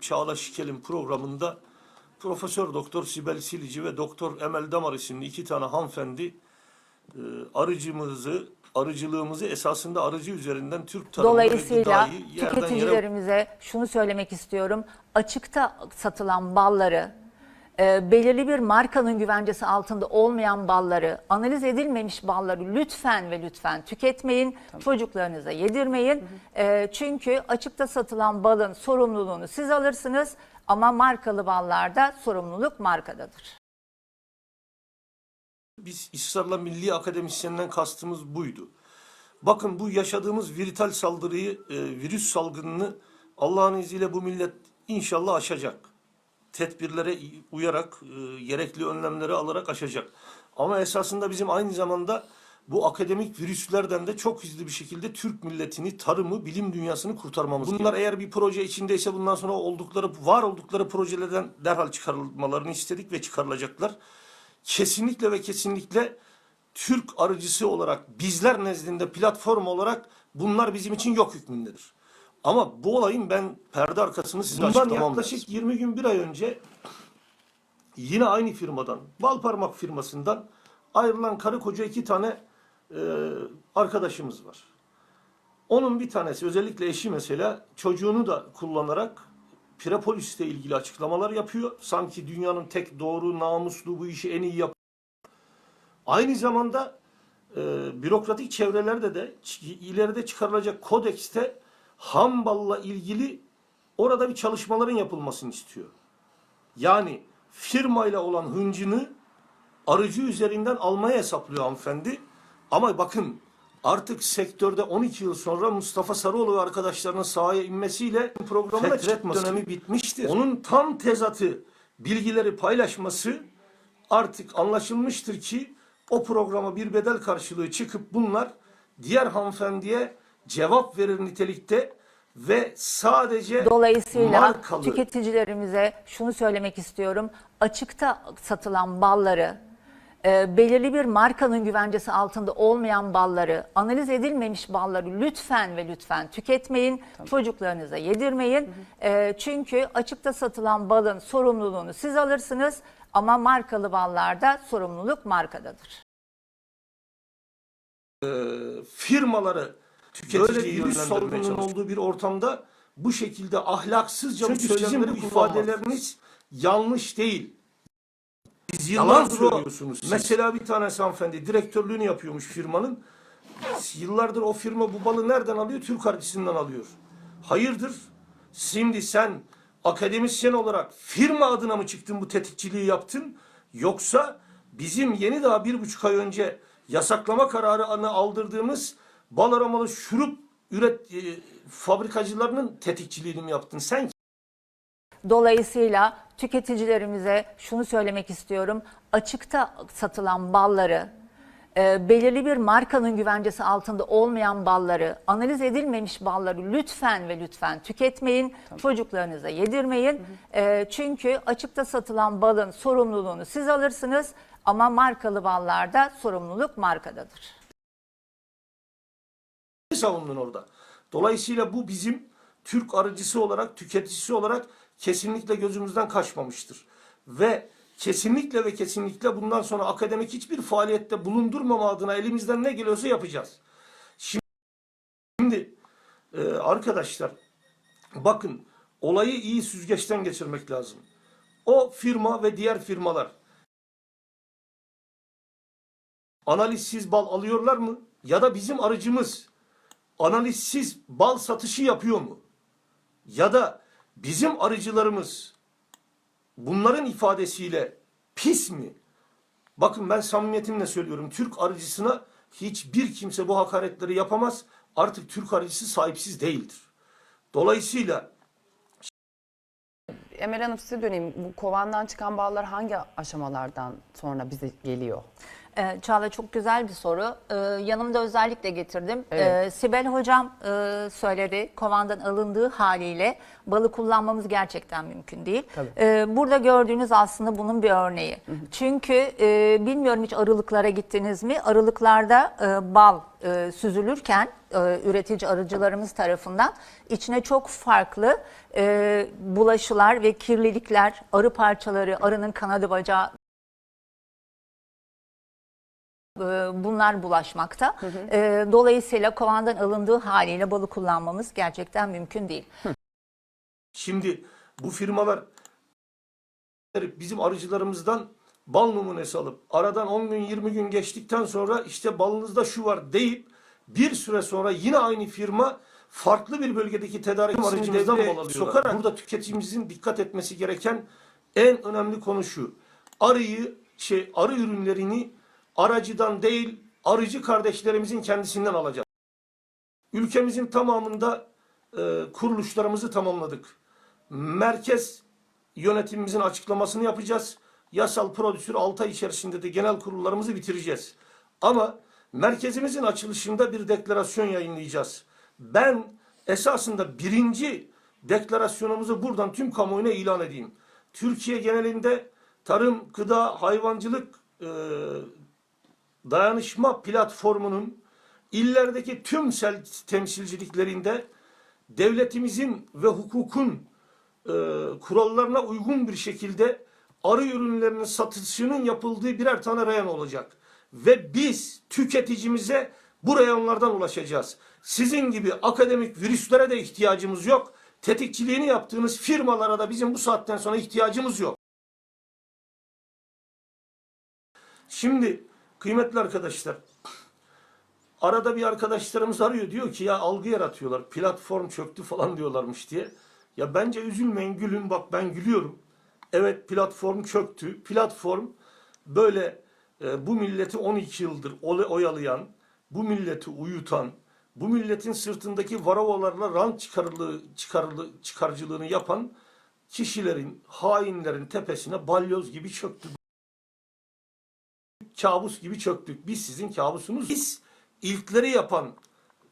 Çağla Şikel'in programında Profesör Doktor Sibel Silici ve Doktor Emel Damar isimli iki tane hanımefendi e, arıcımızı, arıcılığımızı esasında arıcı üzerinden Türk tarımı Dolayısıyla yerden yere tüketicilerimize şunu söylemek istiyorum. Açıkta satılan balları, e, belirli bir markanın güvencesi altında olmayan balları, analiz edilmemiş balları lütfen ve lütfen tüketmeyin. Çocuklarınıza yedirmeyin. E, çünkü açıkta satılan balın sorumluluğunu siz alırsınız ama markalı ballarda sorumluluk markadadır. Biz ısrarla milli akademisyenden kastımız buydu. Bakın bu yaşadığımız viral saldırıyı, e, virüs salgınını Allah'ın izniyle bu millet inşallah aşacak. Tedbirlere uyarak, e, gerekli önlemleri alarak aşacak. Ama esasında bizim aynı zamanda bu akademik virüslerden de çok hızlı bir şekilde Türk milletini, tarımı, bilim dünyasını kurtarmamız Bunlar eğer bir proje içindeyse bundan sonra oldukları, var oldukları projelerden derhal çıkarılmalarını istedik ve çıkarılacaklar kesinlikle ve kesinlikle Türk arıcısı olarak bizler nezdinde platform olarak bunlar bizim için yok hükmündedir. Ama bu olayın ben perde arkasını size Bundan yaklaşık 20 gün bir ay önce yine aynı firmadan Balparmak firmasından ayrılan karı koca iki tane e, arkadaşımız var. Onun bir tanesi özellikle eşi mesela çocuğunu da kullanarak Prepolis'le ilgili açıklamalar yapıyor. Sanki dünyanın tek doğru, namuslu bu işi en iyi yap. Aynı zamanda e, bürokratik çevrelerde de ileride çıkarılacak kodekste ham balla ilgili orada bir çalışmaların yapılmasını istiyor. Yani firmayla olan hıncını arıcı üzerinden almaya hesaplıyor hanımefendi. Ama bakın artık sektörde 12 yıl sonra Mustafa Sarıoğlu ve arkadaşlarının sahaya inmesiyle programın Fetret dönemi bitmiştir. Onun tam tezatı bilgileri paylaşması artık anlaşılmıştır ki o programa bir bedel karşılığı çıkıp bunlar diğer hanımefendiye cevap verir nitelikte ve sadece Dolayısıyla markalı tüketicilerimize şunu söylemek istiyorum. Açıkta satılan balları, e, belirli bir markanın güvencesi altında olmayan balları, analiz edilmemiş balları lütfen ve lütfen tüketmeyin. Çocuklarınıza yedirmeyin. E, çünkü açıkta satılan balın sorumluluğunu siz alırsınız ama markalı ballarda sorumluluk markadadır. firmaları Tüketiciyi böyle virüs yönlendirmeye çalışıyor. olduğu bir ortamda bu şekilde ahlaksızca bu Çünkü sizin söylemleri, bu bu ifadeleriniz yanlış değil. Biz Yalan söylüyorsunuz. siz. Mesela bir tanesi hanımefendi direktörlüğünü yapıyormuş firmanın. Yıllardır o firma bu balı nereden alıyor? Türk arıcısından alıyor. Hayırdır? Şimdi sen akademisyen olarak firma adına mı çıktın bu tetikçiliği yaptın? Yoksa bizim yeni daha bir buçuk ay önce yasaklama kararını aldırdığımız bal aromalı şurup üret e, fabrikacılarının tetikçiliğini mi yaptın? Sen Dolayısıyla tüketicilerimize şunu söylemek istiyorum. Açıkta satılan balları, e, belirli bir markanın güvencesi altında olmayan balları, analiz edilmemiş balları lütfen ve lütfen tüketmeyin. Çocuklarınıza yedirmeyin. E, çünkü açıkta satılan balın sorumluluğunu siz alırsınız ama markalı ballarda sorumluluk markadadır. Savundun orada. Dolayısıyla bu bizim Türk arıcısı olarak, tüketicisi olarak kesinlikle gözümüzden kaçmamıştır. Ve kesinlikle ve kesinlikle bundan sonra akademik hiçbir faaliyette bulundurmama adına elimizden ne geliyorsa yapacağız. Şimdi e, arkadaşlar bakın olayı iyi süzgeçten geçirmek lazım. O firma ve diğer firmalar analizsiz bal alıyorlar mı? Ya da bizim arıcımız analizsiz bal satışı yapıyor mu? Ya da bizim arıcılarımız bunların ifadesiyle pis mi? Bakın ben samimiyetimle söylüyorum. Türk arıcısına hiçbir kimse bu hakaretleri yapamaz. Artık Türk arıcısı sahipsiz değildir. Dolayısıyla Emel Hanım size döneyim. Bu kovandan çıkan ballar hangi aşamalardan sonra bize geliyor? Ee, Çağla çok güzel bir soru. Ee, yanımda özellikle getirdim. Evet. Ee, Sibel Hocam e, söyledi. Kovandan alındığı haliyle balı kullanmamız gerçekten mümkün değil. Tabii. Ee, burada gördüğünüz aslında bunun bir örneği. Çünkü e, bilmiyorum hiç arılıklara gittiniz mi? Arılıklarda e, bal e, süzülürken e, üretici arıcılarımız tarafından içine çok farklı e, bulaşılar ve kirlilikler, arı parçaları, arının kanadı bacağı bunlar bulaşmakta. E, Dolayısıyla kovandan alındığı haliyle balı kullanmamız gerçekten mümkün değil. Şimdi bu firmalar bizim arıcılarımızdan bal numunesi alıp aradan 10 gün 20 gün geçtikten sonra işte balınızda şu var deyip bir süre sonra yine aynı firma farklı bir bölgedeki tedarik aracımızdan. Sokarak burada tüketicimizin dikkat etmesi gereken en önemli konu şu. Arıyı şey arı ürünlerini aracıdan değil arıcı kardeşlerimizin kendisinden alacağız. Ülkemizin tamamında e, kuruluşlarımızı tamamladık. Merkez yönetimimizin açıklamasını yapacağız. Yasal prodüsür 6 ay içerisinde de genel kurullarımızı bitireceğiz. Ama merkezimizin açılışında bir deklarasyon yayınlayacağız. Ben esasında birinci deklarasyonumuzu buradan tüm kamuoyuna ilan edeyim. Türkiye genelinde tarım, gıda, hayvancılık e, dayanışma platformunun illerdeki tüm temsilciliklerinde devletimizin ve hukukun e, kurallarına uygun bir şekilde arı ürünlerinin satışının yapıldığı birer tane reyon olacak. Ve biz tüketicimize bu reyonlardan ulaşacağız. Sizin gibi akademik virüslere de ihtiyacımız yok. Tetikçiliğini yaptığınız firmalara da bizim bu saatten sonra ihtiyacımız yok. Şimdi kıymetli arkadaşlar arada bir arkadaşlarımız arıyor diyor ki ya algı yaratıyorlar platform çöktü falan diyorlarmış diye. Ya bence üzülmeyin gülün bak ben gülüyorum. Evet platform çöktü. Platform böyle e, bu milleti 12 yıldır oyalayan, bu milleti uyutan, bu milletin sırtındaki varavalarla rant çıkarılı, çıkarılı, çıkarcılığını yapan kişilerin, hainlerin tepesine balyoz gibi çöktü kabus gibi çöktük. Biz sizin kabusunuz. Biz ilkleri yapan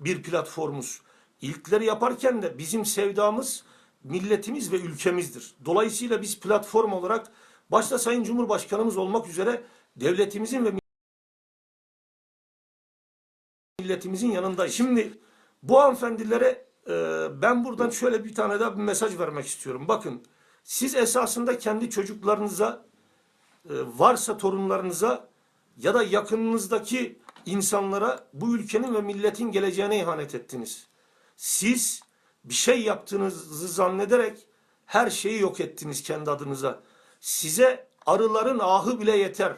bir platformuz. İlkleri yaparken de bizim sevdamız milletimiz ve ülkemizdir. Dolayısıyla biz platform olarak başta Sayın Cumhurbaşkanımız olmak üzere devletimizin ve milletimizin yanındayız. Şimdi bu hanımefendilere e, ben buradan şöyle bir tane daha bir mesaj vermek istiyorum. Bakın siz esasında kendi çocuklarınıza e, varsa torunlarınıza ya da yakınınızdaki insanlara bu ülkenin ve milletin geleceğine ihanet ettiniz. Siz bir şey yaptığınızı zannederek her şeyi yok ettiniz kendi adınıza. Size arıların ahı bile yeter.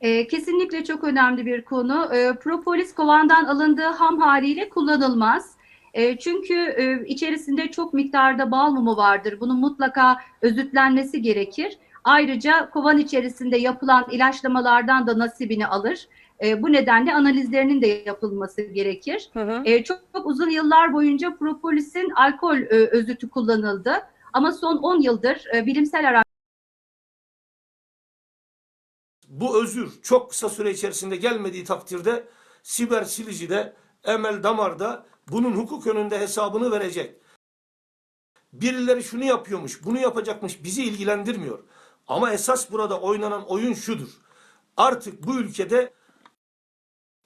E, kesinlikle çok önemli bir konu. E, propolis kovandan alındığı ham haliyle kullanılmaz. E, çünkü e, içerisinde çok miktarda bal mumu vardır. Bunun mutlaka özütlenmesi gerekir. Ayrıca kovan içerisinde yapılan ilaçlamalardan da nasibini alır. E, bu nedenle analizlerinin de yapılması gerekir. Hı hı. E, çok, çok uzun yıllar boyunca propolisin alkol e, özütü kullanıldı. Ama son 10 yıldır e, bilimsel Bu özür çok kısa süre içerisinde gelmediği takdirde siber silicide, emel damarda bunun hukuk önünde hesabını verecek. Birileri şunu yapıyormuş, bunu yapacakmış bizi ilgilendirmiyor. Ama esas burada oynanan oyun şudur. Artık bu ülkede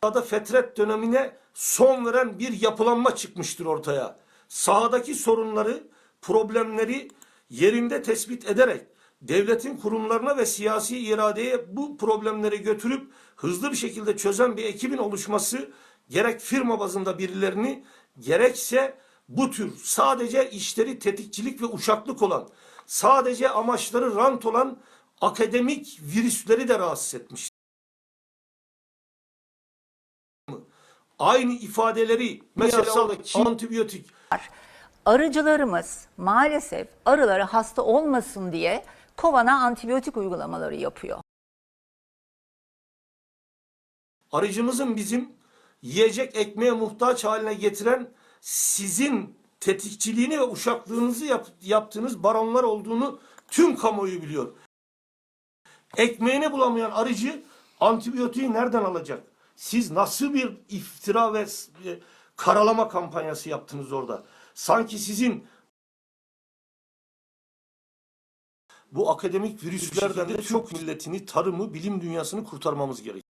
sahada fetret dönemine son veren bir yapılanma çıkmıştır ortaya. Sahadaki sorunları, problemleri yerinde tespit ederek devletin kurumlarına ve siyasi iradeye bu problemleri götürüp hızlı bir şekilde çözen bir ekibin oluşması gerek firma bazında birilerini gerekse bu tür sadece işleri tetikçilik ve uşaklık olan sadece amaçları rant olan akademik virüsleri de rahatsız etmiş. Aynı ifadeleri mesela antibiyotik Arıcılarımız maalesef arıları hasta olmasın diye kovana antibiyotik uygulamaları yapıyor. arıcımızın bizim yiyecek ekmeğe muhtaç haline getiren sizin tetikçiliğini ve uşaklığınızı yap- yaptığınız baronlar olduğunu tüm kamuoyu biliyor. Ekmeğini bulamayan arıcı Antibiyotiği nereden alacak? Siz nasıl bir iftira ve e, karalama kampanyası yaptınız orada? Sanki sizin bu akademik virüslerden de çok milletini, tarımı, bilim dünyasını kurtarmamız gerekiyor.